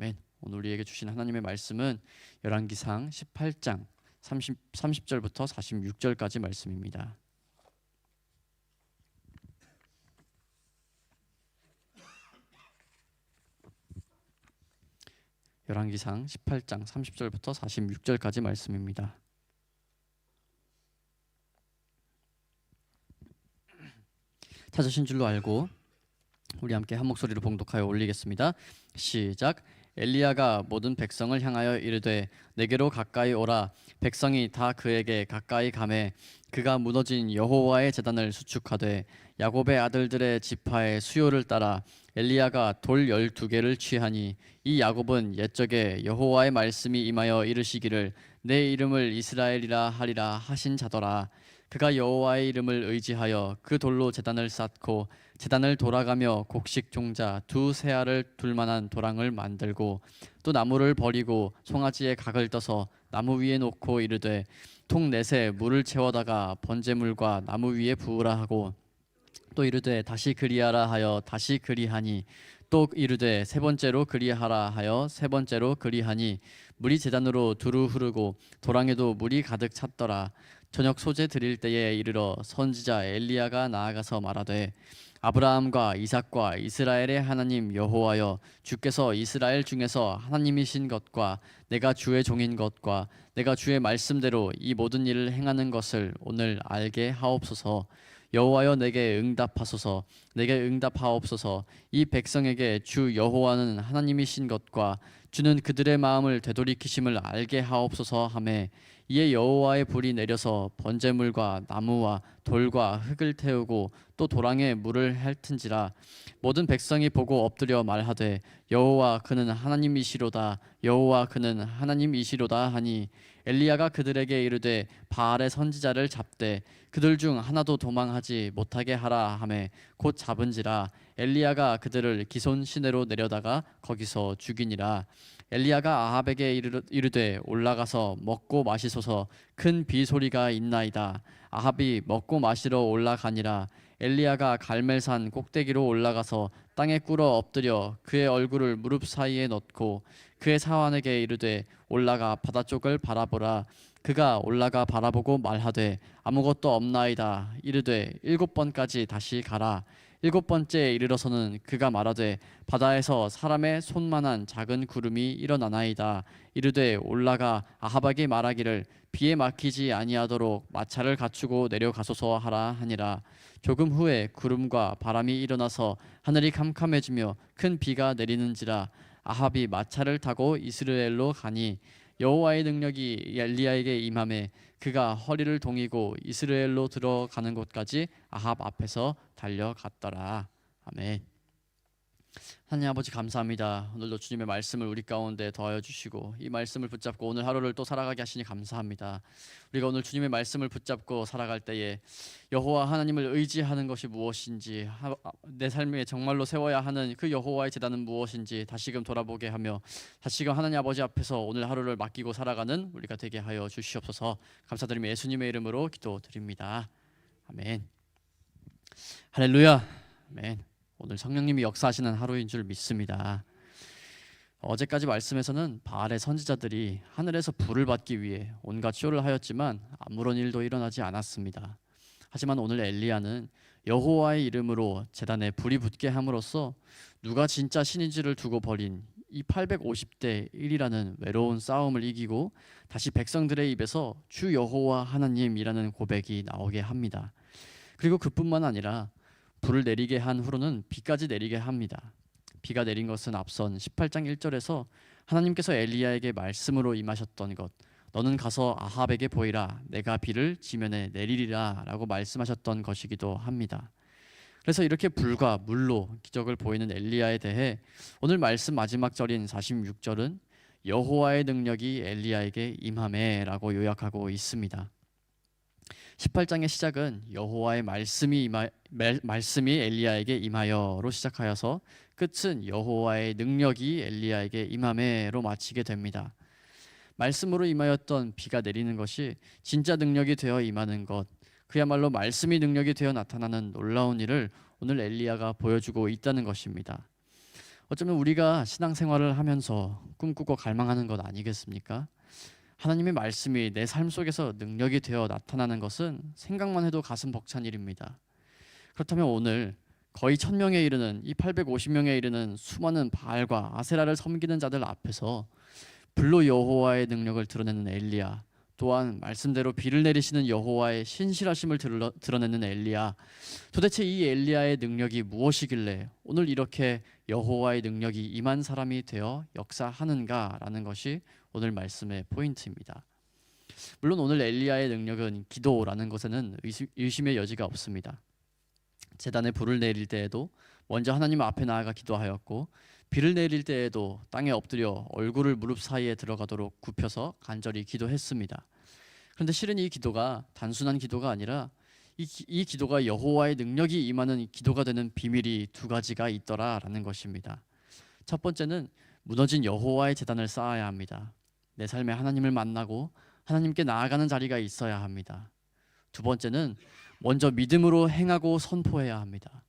아멘. 오늘 우리에게 주신 하나님의 말씀은 열왕기상 18장 30 30절부터 46절까지 말씀입니다. 열왕기상 18장 30절부터 46절까지 말씀입니다. 찾으신 줄로 알고 우리 함께 한 목소리로 봉독하여 올리겠습니다. 시작. 엘리야가 모든 백성을 향하여 이르되 내게로 가까이 오라. 백성이 다 그에게 가까이 가매 그가 무너진 여호와의 제단을 수축하되 야곱의 아들들의 지파의 수요를 따라 엘리야가 돌 열두 개를 취하니 이 야곱은 옛적에 여호와의 말씀이 임하여 이르시기를 내 이름을 이스라엘이라 하리라 하신 자더라. 그가 여호와의 이름을 의지하여 그 돌로 제단을 쌓고 제단을 돌아가며 곡식 종자 두 세알을 둘 만한 도랑을 만들고 또 나무를 버리고 송아지에 각을 떠서 나무 위에 놓고 이르되 통 넷에 물을 채워다가 번제물과 나무 위에 부으라 하고 또 이르되 다시 그리하라 하여 다시 그리하니 또 이르되 세 번째로 그리하라 하여 세 번째로 그리하니 물이 제단으로 두루 흐르고 도랑에도 물이 가득 찼더라. 저녁 소재 드릴 때에 이르러 선지자 엘리야가 나아가서 말하되 아브라함과 이삭과 이스라엘의 하나님 여호와여 주께서 이스라엘 중에서 하나님이신 것과 내가 주의 종인 것과 내가 주의 말씀대로 이 모든 일을 행하는 것을 오늘 알게 하옵소서. 여호와여 내게 응답하소서. 내게 응답하옵소서. 이 백성에게 주 여호와는 하나님이신 것과 주는 그들의 마음을 되돌이키심을 알게 하옵소서 하매 이에 여호와의 불이 내려서 번제물과 나무와 돌과 흙을 태우고 또 도랑에 물을 핥은지라 모든 백성이 보고 엎드려 말하되 여호와 그는 하나님이시로다 여호와 그는 하나님이시로다 하니 엘리야가 그들에게 이르되 바알의 선지자를 잡되 그들 중 하나도 도망하지 못하게 하라 하매 곧 잡은지라 엘리야가 그들을 기손 시내로 내려다가 거기서 죽이니라 엘리야가 아합에게 이르- 이르되 올라가서 먹고 마시소서. 큰 비 소리가 있나이다. 아합이 먹고 마시러 올라가니라. 엘리야가 갈멜산 꼭대기로 올라가서 땅에 꿇어 엎드려 그의 얼굴을 무릎 사이에 넣고 그의 사환에게 이르되 올라가 바다 쪽을 바라보라. 그가 올라가 바라보고 말하되 아무것도 없나이다. 이르되 일곱 번까지 다시 가라 일곱 번째에 이르러서는 그가 말하되 바다에서 사람의 손만한 작은 구름이 일어나나이다. 이르되 올라가 아합에게 말하기를 비에 막히지 아니하도록 마차를 갖추고 내려가소서 하라 하니라. 조금 후에 구름과 바람이 일어나서 하늘이 캄캄해지며 큰 비가 내리는지라 아합이 마차를 타고 이스라엘로 가니 여호와의 능력이 엘리야에게 임함에 그가 허리를 동이고 이스라엘로 들어가는 곳까지 아합 앞에서 달려갔더라. 아멘. 하나님 아버지 감사합니다. 오늘도 주님의 말씀을 우리 가운데 더하여 주시고 이 말씀을 붙잡고 오늘 하루를 또 살아가게 하시니 감사합니다. 우리가 오늘 주님의 말씀을 붙잡고 살아갈 때에 여호와 하나님을 의지하는 것이 무엇인지 하- 내 삶에 정말로 세워야 하는 그 여호와의 제단은 무엇인지 다시금 돌아보게 하며 다시금 하나님 아버지 앞에서 오늘 하루를 맡기고 살아가는 우리가 되게 하여 주시옵소서. 감사드리며 예수님의 이름으로 기도드립니다. 아멘. 할렐루야. 아멘. 오늘 성령님이 역사하시는 하루인 줄 믿습니다. 어제까지 말씀에서는 바알의 선지자들이 하늘에서 불을 받기 위해 온갖 쇼를 하였지만 아무런 일도 일어나지 않았습니다. 하지만 오늘 엘리야는 여호와의 이름으로 제단에 불이 붙게 함으로써 누가 진짜 신인지를 두고 벌인 이 850대 1이라는 외로운 싸움을 이기고 다시 백성들의 입에서 주 여호와 하나님이라는 고백이 나오게 합니다. 그리고 그뿐만 아니라 불을 내리게 한 후로는 비까지 내리게 합니다. 비가 내린 것은 앞선 18장 1절에서 하나님께서 엘리야에게 말씀으로 임하셨던 것 너는 가서 아합에게 보이라 내가 비를 지면에 내리리라라고 말씀하셨던 것이기도 합니다. 그래서 이렇게 불과 물로 기적을 보이는 엘리야에 대해 오늘 말씀 마지막 절인 46절은 여호와의 능력이 엘리야에게 임함에라고 요약하고 있습니다. 18장의 시작은 여호와의 말씀이 임하, 말, 말씀이 엘리야에게 임하여로 시작하여서 끝은 여호와의 능력이 엘리야에게 임함에로 마치게 됩니다. 말씀으로 임하였던 비가 내리는 것이 진짜 능력이 되어 임하는 것, 그야말로 말씀이 능력이 되어 나타나는 놀라운 일을 오늘 엘리야가 보여주고 있다는 것입니다. 어쩌면 우리가 신앙생활을 하면서 꿈꾸고 갈망하는 것 아니겠습니까? 하나님의 말씀이 내 삶 속에서 능력이 되어 나타나는 것은 생각만 해도 가슴 벅찬 일입니다. 그렇다면 오늘 거의 천 명에 이르는 이 850명에 이르는 수많은 바알과 아세라를 섬기는 자들 앞에서 불로 여호와의 능력을 드러내는 엘리야 또한 말씀대로 비를 내리시는 여호와의 신실하심을 드러- 드러내는 엘리야 도대체 이 엘리야의 능력이 무엇이길래 오늘 이렇게 여호와의 능력이 임한 사람이 되어 역사하는가라는 것이 오늘 말씀의 포인트입니다. 물론 오늘 엘리야의 능력은 기도라는 것에는 의심- 의심의 여지가 없습니다. 재단에 불을 내릴 때에도 먼저 하나님 앞에 나아가 기도하였고 비를 내릴 때에도 땅에 엎드려 얼굴을 무릎 사이에 들어가도록 굽혀서 간절히 기도했습니다. 그런데 실은 이 기도가 단순한 기도가 아니라 이, 기- 이 기도가 여호와의 능력이 임하는 기도가 되는 비밀이 두 가지가 있더라라는 것입니다. 첫 번째는 무너진 여호와의 재단을 쌓아야 합니다. 내 삶에 하나님을 만나고 하나님께 나아가는 자리가 있어야 합니다. 두 번째는 먼저 믿음으로 행하고 선포해야 합니다.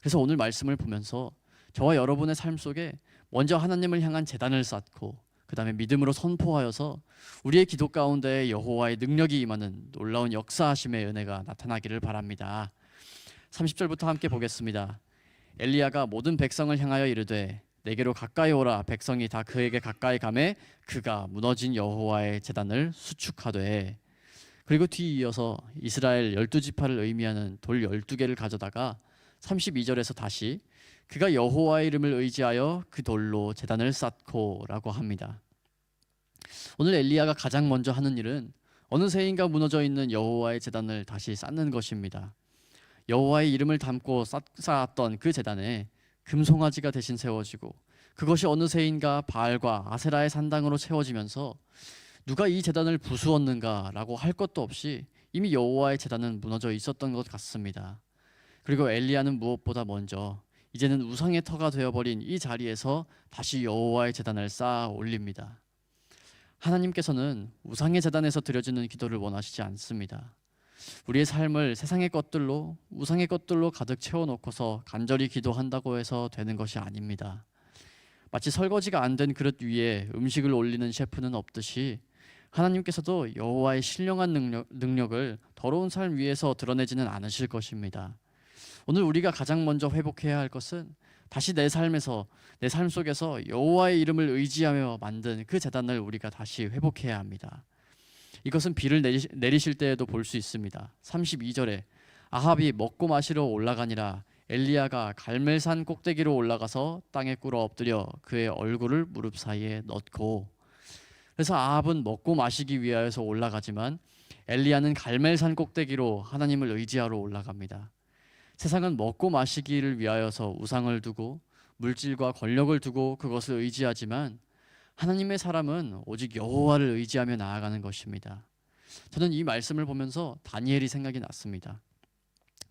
그래서 오늘 말씀을 보면서 저와 여러분의 삶 속에 먼저 하나님을 향한 재단을 쌓고 그다음에 믿음으로 선포하여서 우리의 기도 가운데 여호와의 능력이 임하는 놀라운 역사하심의 은혜가 나타나기를 바랍니다. 30절부터 함께 보겠습니다. 엘리야가 모든 백성을 향하여 이르되 내게로 가까이 오라 백성이 다 그에게 가까이 가매 그가 무너진 여호와의 재단을 수축하되 그리고 뒤이어서 이스라엘 열두 지파를 의미하는 돌 열두 개를 가져다가 32절에서 다시 그가 여호와의 이름을 의지하여 그 돌로 재단을 쌓고라고 합니다. 오늘 엘리야가 가장 먼저 하는 일은 어느 새인가 무너져 있는 여호와의 재단을 다시 쌓는 것입니다. 여호와의 이름을 담고 쌓- 쌓았던 그 재단에 금송아지가 대신 세워지고 그것이 어느 새인가 바알과 아세라의 산당으로 채워지면서 누가 이 재단을 부수었는가라고 할 것도 없이 이미 여호와의 재단은 무너져 있었던 것 같습니다. 그리고 엘리야는 무엇보다 먼저 이제는 우상의 터가 되어버린 이 자리에서 다시 여호와의 재단을 쌓아 올립니다. 하나님께서는 우상의 재단에서 드려지는 기도를 원하시지 않습니다. 우리의 삶을 세상의 것들로 우상의 것들로 가득 채워놓고서 간절히 기도한다고 해서 되는 것이 아닙니다. 마치 설거지가 안 된 그릇 위에 음식을 올리는 셰프는 없듯이 하나님께서도 여호와의 신령한 능력, 능력을 더러운 삶 위에서 드러내지는 않으실 것입니다. 오늘 우리가 가장 먼저 회복해야 할 것은 다시 내 삶에서 내 삶 속에서 여호와의 이름을 의지하며 만든 그 재단을 우리가 다시 회복해야 합니다. 이것은 비를 내리실 때에도 볼 수 있습니다. 32절에 아합이 먹고 마시러 올라가니라 엘리야가 갈멜산 꼭대기로 올라가서 땅에 꿇어 엎드려 그의 얼굴을 무릎 사이에 넣고 그래서 아합은 먹고 마시기 위하여서 올라가지만 엘리야는 갈멜산 꼭대기로 하나님을 의지하러 올라갑니다. 세상은 먹고 마시기를 위하여서 우상을 두고 물질과 권력을 두고 그것을 의지하지만 하나님의 사람은 오직 여호와를 의지하며 나아가는 것입니다. 저는 이 말씀을 보면서 다니엘이 생각이 났습니다.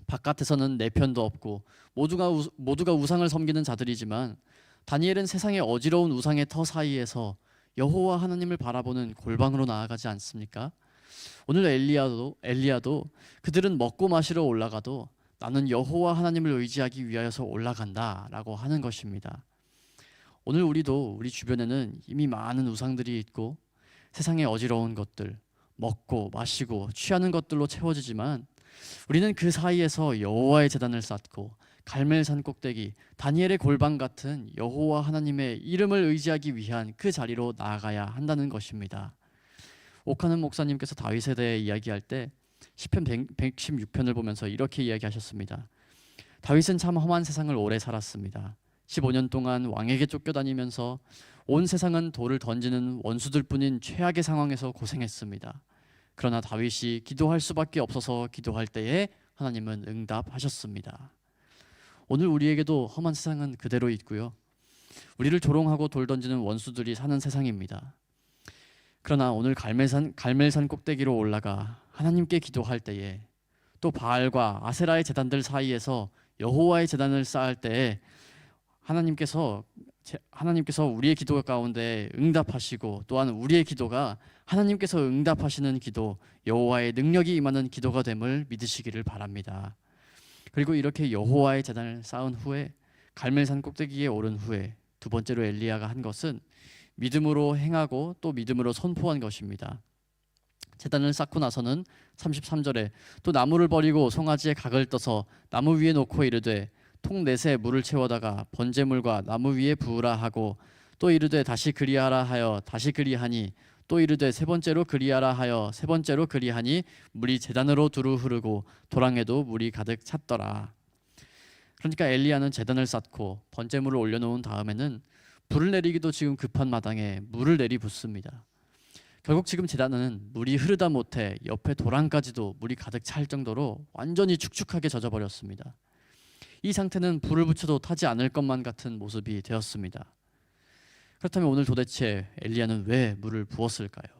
바깥에서는 내 편도 없고 모두가 우, 모두가 우상을 섬기는 자들이지만 다니엘은 세상의 어지러운 우상의 터 사이에서 여호와 하나님을 바라보는 골방으로 나아가지 않습니까? 오늘 엘리야도 엘리야도 그들은 먹고 마시러 올라가도 나는 여호와 하나님을 의지하기 위하여서 올라간다라고 하는 것입니다. 오늘 우리도 우리 주변에는 이미 많은 우상들이 있고 세상의 어지러운 것들 먹고 마시고 취하는 것들로 채워지지만 우리는 그 사이에서 여호와의 재단을 쌓고 갈멜산 꼭대기 다니엘의 골방 같은 여호와 하나님의 이름을 의지하기 위한 그 자리로 나아가야 한다는 것입니다. 옥하는 목사님께서 다윗에 대해 이야기할 때 시편 116편을 보면서 이렇게 이야기하셨습니다. 다윗은 참 험한 세상을 오래 살았습니다. 15년 동안 왕에게 쫓겨다니면서 온 세상은 돌을 던지는 원수들뿐인 최악의 상황에서 고생했습니다. 그러나 다윗이 기도할 수밖에 없어서 기도할 때에 하나님은 응답하셨습니다. 오늘 우리에게도 험한 세상은 그대로 있고요. 우리를 조롱하고 돌 던지는 원수들이 사는 세상입니다. 그러나 오늘 갈멜산 갈멜산 꼭대기로 올라가 하나님께 기도할 때에 또 바알과 아세라의 재단들 사이에서 여호와의 재단을 쌓을 때에 하나님께서 제- 하나님께서 우리의 기도 가운데 응답하시고 또한 우리의 기도가 하나님께서 응답하시는 기도 여호와의 능력이 임하는 기도가 됨을 믿으시기를 바랍니다. 그리고 이렇게 여호와의 재단을 쌓은 후에 갈멜산 꼭대기에 오른 후에 두 번째로 엘리야가 한 것은 믿음으로 행하고 또 믿음으로 선포한 것입니다. 재단을 쌓고 나서는 33절에 또 나무를 버리고 송아지에 각을 떠서 나무 위에 놓고 이르되 통 넷에 물을 채워다가 번제물과 나무 위에 부으라 하고 또 이르되 다시 그리하라 하여 다시 그리하니 또 이르되 세 번째로 그리하라 하여 세 번째로 그리하니 물이 재단으로 두루 흐르고 도랑에도 물이 가득 찼더라. 그러니까 엘리야는 재단을 쌓고 번제물을 올려놓은 다음에는 불을 내리기도 지금 급한 마당에 물을 내리 붓습니다. 결국 지금 재단은 물이 흐르다 못해 옆에 도랑까지도 물이 가득 찰 정도로 완전히 축축하게 젖어버렸습니다. 이 상태는 불을 붙여도 타지 않을 것만 같은 모습이 되었습니다. 그렇다면 오늘 도대체 엘리야는 왜 물을 부었을까요?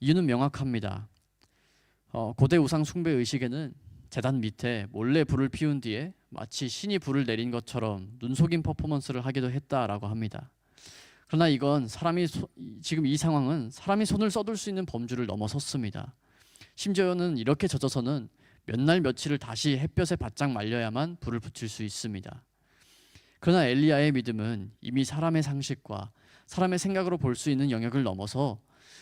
이유는 명확합니다. 어, 고대 우상 숭배 의식에는 재단 밑에 몰래 불을 피운 뒤에 마치 신이 불을 내린 것처럼 눈속임 퍼포먼스를 하기도 했다라고 합니다. 그러나 이건 사람이 소, 지금 이 상황은 사람이 손을 써둘 수 있는 범주를 넘어섰습니다. 심지어는 이렇게 젖어서는 몇 날 며칠을 다시 햇볕에 바짝 말려야만 불을 붙일 수 있습니다. 그러나 엘리야의 믿음은 이미 사람의 상식과 사람의 생각으로 볼 수 있는 영역을 넘어서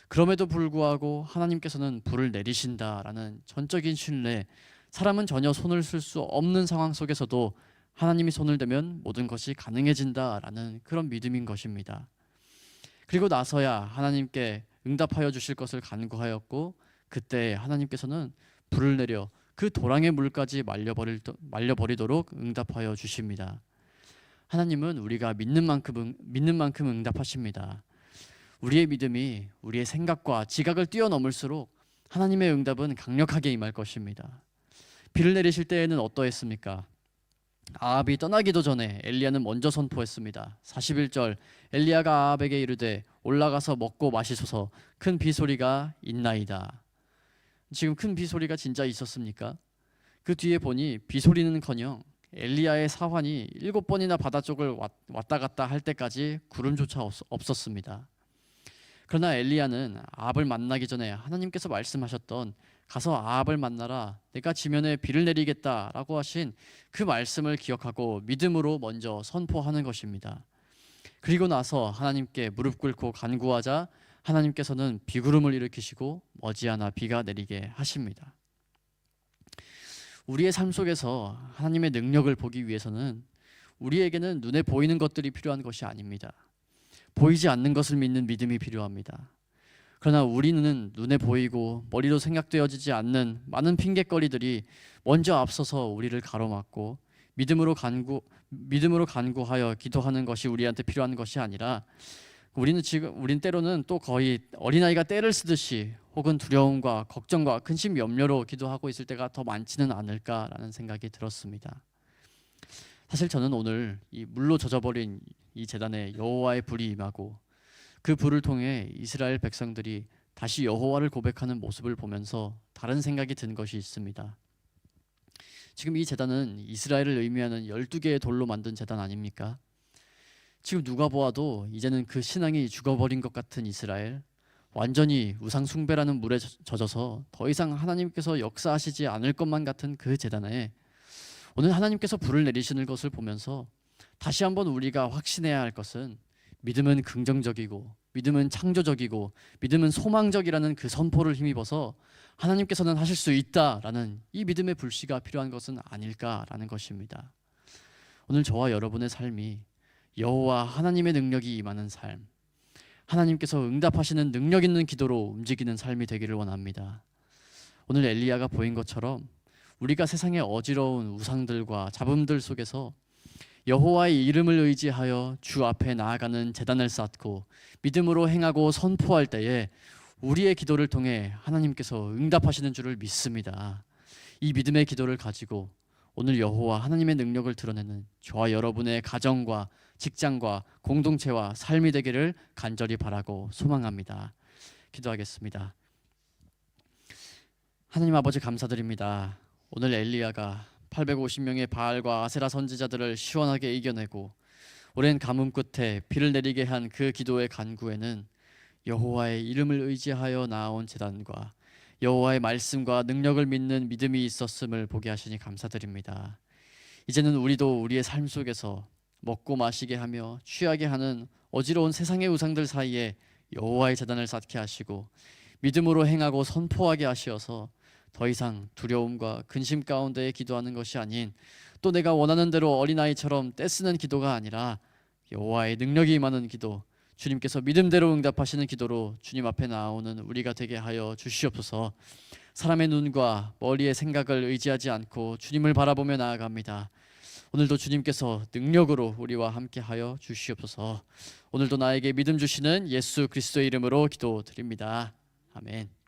그럼에도 불구하고 하나님께서는 불을 내리신다라는 전적인 신뢰, 사람은 전혀 손을 쓸 수 없는 상황 속에서도 하나님이 손을 대면 모든 것이 가능해진다라는 그런 믿음인 것입니다. 그리고 나서야 하나님께 응답하여 주실 것을 간구하였고 그때 하나님께서는 불을 내려 그 도랑의 물까지 말려버릴, 말려버리도록 응답하여 주십니다. 하나님은 우리가 믿는 만큼 응- 믿는 만큼 응답하십니다. 우리의 믿음이 우리의 생각과 지각을 뛰어넘을수록 하나님의 응답은 강력하게 임할 것입니다. 비를 내리실 때에는 어떠했습니까? 아합이 떠나기도 전에 엘리야는 먼저 선포했습니다. 41절 엘리야가 아합에게 이르되 올라가서 먹고 마시소서 큰 비소리가 있나이다. 지금 큰 비소리가 진짜 있었습니까? 그 뒤에 보니 비소리는커녕 엘리야의 사환이 일곱 번이나 바다 쪽을 왔- 왔다 갔다 할 때까지 구름조차 없- 없었습니다. 그러나 엘리야는 아합을 만나기 전에 하나님께서 말씀하셨던 가서 아합을 만나라 내가 지면에 비를 내리겠다라고 하신 그 말씀을 기억하고 믿음으로 먼저 선포하는 것입니다. 그리고 나서 하나님께 무릎 꿇고 간구하자 하나님께서는 비구름을 일으키시고 머지않아 비가 내리게 하십니다. 우리의 삶 속에서 하나님의 능력을 보기 위해서는 우리에게는 눈에 보이는 것들이 필요한 것이 아닙니다. 보이지 않는 것을 믿는 믿음이 필요합니다. 그러나 우리는 눈에 보이고 머리로 생각되어지지 않는 많은 핑계거리들이 먼저 앞서서 우리를 가로막고 믿음으로 간구 믿음으로 간구하여 기도하는 것이 우리한테 필요한 것이 아니라 우리는 지금 우린 때로는 또 거의 어린아이가 때를 쓰듯이 혹은 두려움과 걱정과 근심 염려로 기도하고 있을 때가 더 많지는 않을까라는 생각이 들었습니다. 사실 저는 오늘 이 물로 젖어버린 이 재단에 여호와의 불이 임하고 그 불을 통해 이스라엘 백성들이 다시 여호와를 고백하는 모습을 보면서 다른 생각이 든 것이 있습니다. 지금 이 재단은 이스라엘을 의미하는 12개의 돌로 만든 재단 아닙니까? 지금 누가 보아도 이제는 그 신앙이 죽어버린 것 같은 이스라엘 완전히 우상 숭배라는 물에 젖어서 더 이상 하나님께서 역사하시지 않을 것만 같은 그 재단에 오늘 하나님께서 불을 내리시는 것을 보면서 다시 한번 우리가 확신해야 할 것은 믿음은 긍정적이고 믿음은 창조적이고 믿음은 소망적이라는 그 선포를 힘입어서 하나님께서는 하실 수 있다라는 이 믿음의 불씨가 필요한 것은 아닐까라는 것입니다. 오늘 저와 여러분의 삶이 여호와 하나님의 능력이 임하는 삶, 하나님께서 응답하시는 능력 있는 기도로 움직이는 삶이 되기를 원합니다. 오늘 엘리야가 보인 것처럼 우리가 세상의 어지러운 우상들과 잡음들 속에서 여호와의 이름을 의지하여 주 앞에 나아가는 재단을 쌓고 믿음으로 행하고 선포할 때에 우리의 기도를 통해 하나님께서 응답하시는 줄을 믿습니다. 이 믿음의 기도를 가지고 오늘 여호와 하나님의 능력을 드러내는 저와 여러분의 가정과 직장과 공동체와 삶이 되기를 간절히 바라고 소망합니다. 기도하겠습니다. 하나님 아버지 감사드립니다. 오늘 엘리야가 850명의 바알과 아세라 선지자들을 시원하게 이겨내고 오랜 가뭄 끝에 비를 내리게 한 그 기도의 간구에는 여호와의 이름을 의지하여 나아온 제단과 여호와의 말씀과 능력을 믿는 믿음이 있었음을 보게 하시니 감사드립니다. 이제는 우리도 우리의 삶 속에서 먹고 마시게 하며 취하게 하는 어지러운 세상의 우상들 사이에 여호와의 재단을 쌓게 하시고 믿음으로 행하고 선포하게 하시어서 더 이상 두려움과 근심 가운데 기도하는 것이 아닌 또 내가 원하는 대로 어린아이처럼 떼쓰는 기도가 아니라 여호와의 능력이 임하는 기도 주님께서 믿음대로 응답하시는 기도로 주님 앞에 나오는 우리가 되게 하여 주시옵소서. 사람의 눈과 머리의 생각을 의지하지 않고 주님을 바라보며 나아갑니다. 오늘도 주님께서 능력으로 우리와 함께 하여 주시옵소서. 오늘도 나에게 믿음 주시는 예수 그리스도의 이름으로 기도드립니다. 아멘.